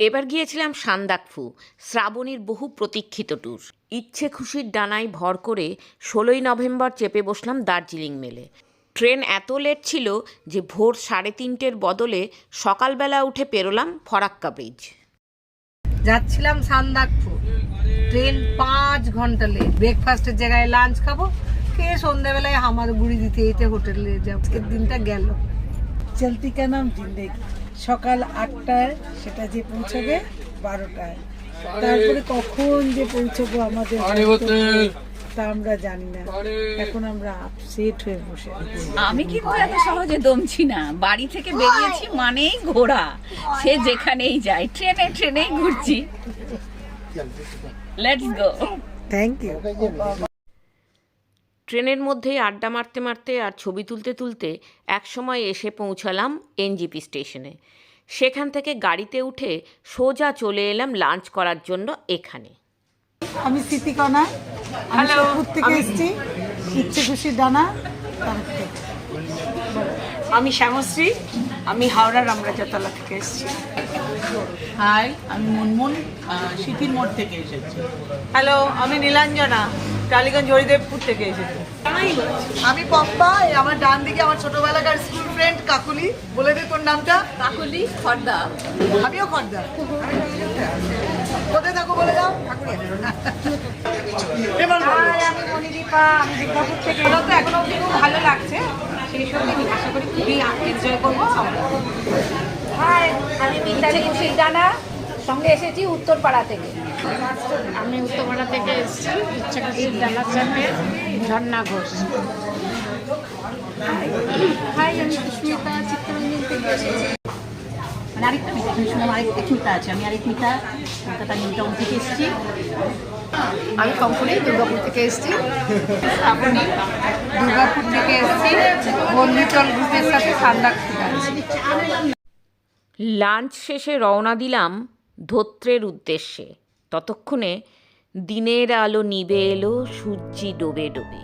এবার গিয়েছিলাম সান্দাকফু শ্রাবণীর বহু প্রতীক্ষিত ট্যুর ইচ্ছে খুশির ডানায় ভর করে ষোলোই নভেম্বর চেপে বসলাম দার্জিলিং মেলে। ট্রেন এত লেট ছিল যে ভোর সাড়ে তিনটের বদলে সকালবেলা উঠে পেরোলাম ফরাক্কা ব্রিজ যাচ্ছিলাম সান্দাকফু। ট্রেন পাঁচ ঘণ্টা লেট ব্রেকফাস্টের জায়গায় লাঞ্চ খাব খেয়ে সন্ধ্যাবেলায় হামার গুড়ি দিতে দিতে হোটেলে যাব। আজকের দিনটা গেল। চলতি কা নাম জিন্দেগি সকাল আটটায় সেটা যে পৌঁছবে বারোটায়। তারপরে কখন যে পৌঁছবো আমাদের তা আমরা জানি না। এখন আমরা আপসেট হয়ে বসে আমি কিন্তু এত সহজে দমছি না? বাড়ি থেকে বেরিয়েছি মানেই ঘোরা সে যেখানেই যায় ট্রেনে ট্রেনেই ঘুরছি। লেটস গো থ্যাংক ইউ ট্রেনের মধ্যেই আড্ডা মারতে মারতে আর ছবি তুলতে তুলতে একসময় এসে পৌঁছালাম এনজিপি স্টেশনে। সেখান থেকে গাড়িতে উঠে সোজা চলে এলাম লাঞ্চ করার জন্য এখানে। আমি স্মৃতিকণা আমি সোদপুর থেকে এসেছি ইচ্ছে খুশি ডানা আমি শ্যামশ্রী আমি হাওড়া রামরাজাতলা থেকে এসেছি। হাই আমি মুনমুন আহ, মোড় থেকে এসেছি। হ্যালো আমি নীলাঞ্জনা টালিগঞ্জ হরিদেবপুর থেকে এসেছি। আমি পম্পা আমার ডান দিকে আমার ছোটবেলাকার স্কুল ফ্রেন্ড কাকুলি। বলে দে তোর নামটা। কাকুলি খর্দা। আমিও খর্দার কোথায় থাকো বলে দাও? আমি মনিদীপা আমি দুর্গাপুর থেকে। এরা তো এখনও অবধি খুব ভালো লাগছে। সেই সঙ্গে আশা করি খুবই এনজয় করব। হাই আমি মিতালি ডানা সঙ্গে এসেছি উত্তরপাড়া থেকে। আমি উত্তরপাড়া থেকে এসেছি ইচ্ছা খুশি ডালার সাথে ঝর্ণা ঘোষ। হাই আমি সুস্মিতা চিত্তরঞ্জন থেকে এসেছি। মানে আরেকটা শুনলাম আরেকটা মিতা আছে। আমি আরেক মিতা কলকাতা নিউ টাউন থেকে এসেছি। আমি কম্পনি দুর্গাপুর থেকে এসেছি। দুর্গাপুর থেকে এসেছি। বন্ধুচল গ্রুপের সাথে সান্দাকফু যাচ্ছি লাঞ্চ শেষে রওনা দিলাম ধোত্রের উদ্দেশ্যে। ততক্ষণে দিনের আলো নিবে এলো সূর্যি ডোবে ডোবে।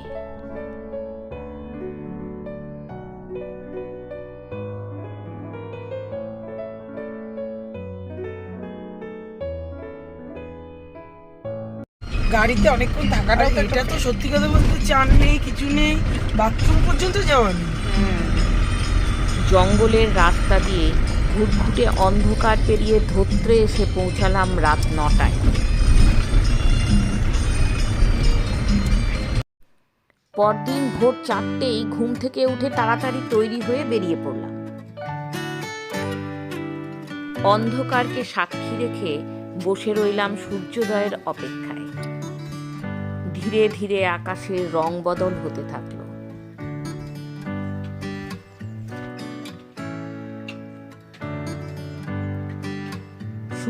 গাড়িতে অনেকক্ষণ থাকাটাও এটা তো সত্যি কথা বলতে চান নেই কিছু নেই বাথরুম পর্যন্ত যাওয়া নেই। জঙ্গলের রাস্তা দিয়ে ঘুটঘুটে অন্ধকার পেরিয়ে ধোত্রে এসে পৌঁছালাম রাত নটায়। পরদিন ভোর চারটেই ঘুম থেকে উঠে তাড়াতাড়ি তৈরি হয়ে বেরিয়ে পড়লাম। অন্ধকারকে সাক্ষী রেখে বসে রইলাম সূর্যোদয়ের অপেক্ষায়। ধীরে ধীরে আকাশের রং বদল হতে থাকল।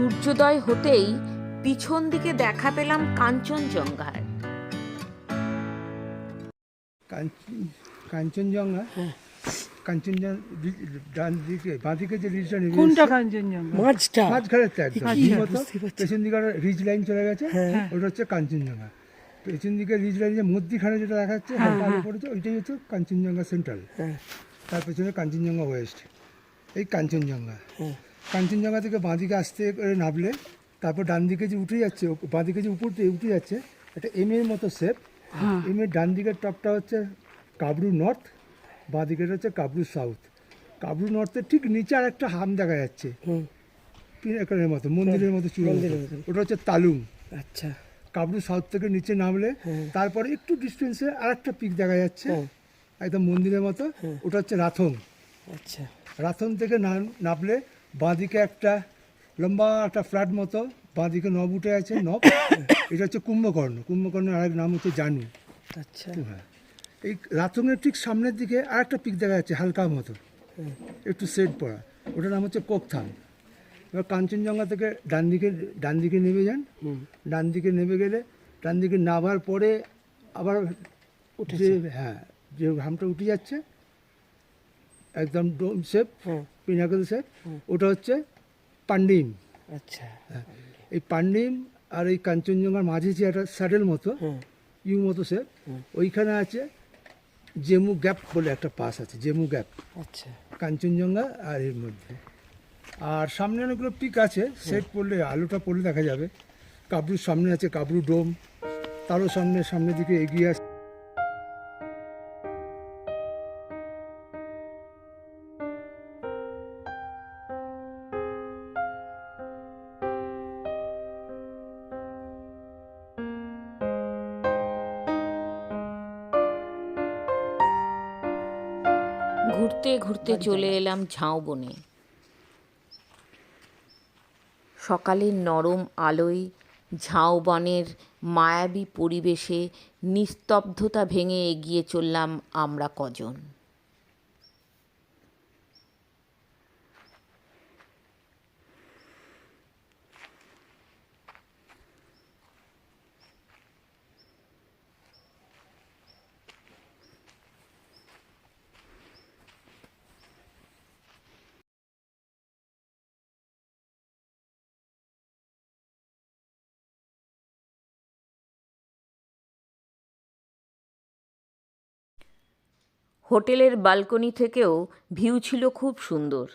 সূর্যোদয় হতেই পিছন দিকে দেখা পেলাম কাঞ্চনজঙ্ঘার। কাঞ্চ- কাঞ্চনজঙ্ঘা? কাঞ্চনজঙ্ঘা রি- ডান দিকে বাঁ যে রিজটা নেমে কোনটা এসছে, কাঞ্চনজঙ্ঘা? মাঝটা। মাঝখানের একদম। পেছন দিকে রিজ লাইন চলে গেছে ওটা হচ্ছে কাঞ্চনজঙ্ঘা। পেছন দিকে রিজ লাইনের মধ্যিখানে যেটা দেখা যাচ্ছে হালকা আলো ওইটাই হচ্ছে কাঞ্চনজঙ্ঘা সেন্ট্রাল। তার পেছনে কাঞ্চনজঙ্ঘা ওয়েস্ট। এই কাঞ্চনজঙ্ঘা। কাঞ্চনজঙ্ঘা থেকে বাঁ দিকে আসতে করে নামলে তারপর ডান দিকে যে উঠে যাচ্ছে বাঁ দিকে যে উপর দিয়ে উঠে যাচ্ছে একটা এম এর মতো শেপ এম এর ডান দিকের টপটা হচ্ছে কাবরু নর্থ বাঁ দিকের হচ্ছে কাবরু সাউথ কাবরু নর্থের ঠিক নিচে আর একটা হাম দেখা যাচ্ছে। পিনাকারের মতো মন্দিরের মতো চূড়া ওটা হচ্ছে তালুং আচ্ছা। কাবরু সাউথ থেকে নিচে নামলে তারপরে একটু ডিস্টেন্সে আর একটা পিক দেখা যাচ্ছে। একদম মন্দিরের মতো। ওটা হচ্ছে রাথং আচ্ছা। রাথন থেকে নামলে বাঁদিকে একটা লম্বা একটা ফ্ল্যাট মতো বাঁদিকে নব উঠে আছে নব। এটা হচ্ছে কুম্ভকর্ণ। কুম্ভকর্ণের আরেক নাম হচ্ছে জানু। আচ্ছা। হ্যাঁ এই রাথনের ঠিক সামনের দিকে আর একটা পিক দেখা যাচ্ছে হালকা মতো। একটু সেট পড়া। ওটার নাম হচ্ছে কোকথাম এবার কাঞ্চনজঙ্ঘা থেকে ডান দিকে ডান দিকে নেমে যান। ডান দিকে নেমে গেলে ডান দিকে নামার পরে আবার যে হ্যাঁ যে ঘামটা উঠে যাচ্ছে একদম ডোম শেপ পিনাকল শেপ ওটা হচ্ছে পান্ডিম। আচ্ছা হ্যাঁ, এই পান্ডিম আর এই কাঞ্চনজঙ্ঘার মাঝে যে একটা স্যাডেল মতো ইউ মতো শেপ ওইখানে আছে জেমু গ্যাপ বলে একটা পাস আছে জেমু গ্যাপ। আচ্ছা। কাঞ্চনজঙ্ঘা আর এর মধ্যে। আর সামনে অনেকগুলো পিক আছে সেট পড়লে আলোটা পড়লে দেখা যাবে। কাবরুর সামনে আছে কাবরু ডোম তারও সামনে সামনের দিকে এগিয়ে আছে ঘুরতে ঘুরতে চলে এলাম ঝাউবনে সকালের নরম আলোয় ঝাউবনের মায়াবী পরিবেশে নিস্তব্ধতা ভেঙে এগিয়ে চললাম আমরা কজন। হোটেলের বালকনি থেকেও ভিউ ছিল খুব সুন্দর।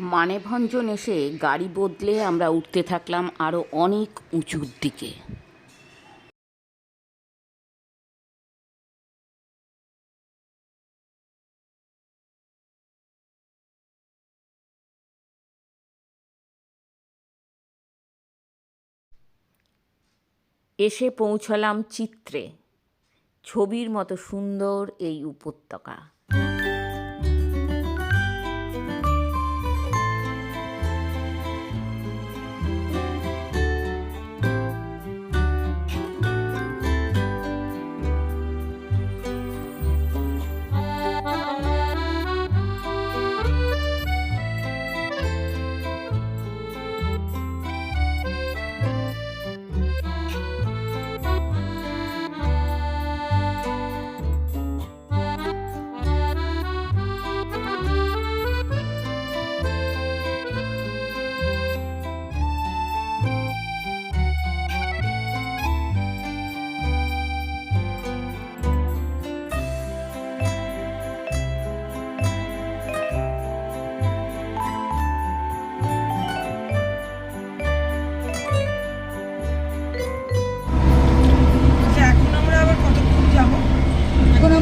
মানেভঞ্জন এসে গাড়ি বদলে আমরা উঠতে থাকলাম আরও অনেক উঁচুর দিকে। এসে পৌঁছলাম চিত্রে, ছবির মতো সুন্দর এই উপত্যকা।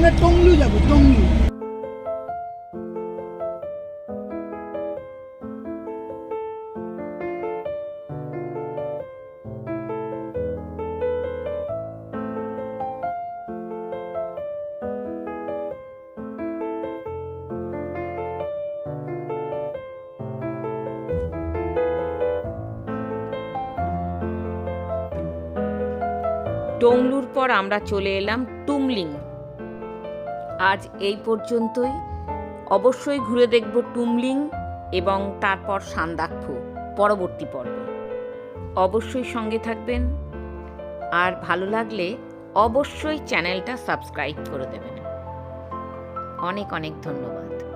আমরা টংলু যাব টংলু। টংলুর পর আমরা চলে এলাম টুমলিং আজ এই পর্যন্তই। অবশ্যই ঘুরে দেখব টুমলিং এবং তারপর সান্দাকফু, পরবর্তী পর্ব। অবশ্যই সঙ্গে থাকবেন। আর ভালো লাগলে অবশ্যই চ্যানেলটা সাবস্ক্রাইব করে দেবেন। অনেক অনেক ধন্যবাদ।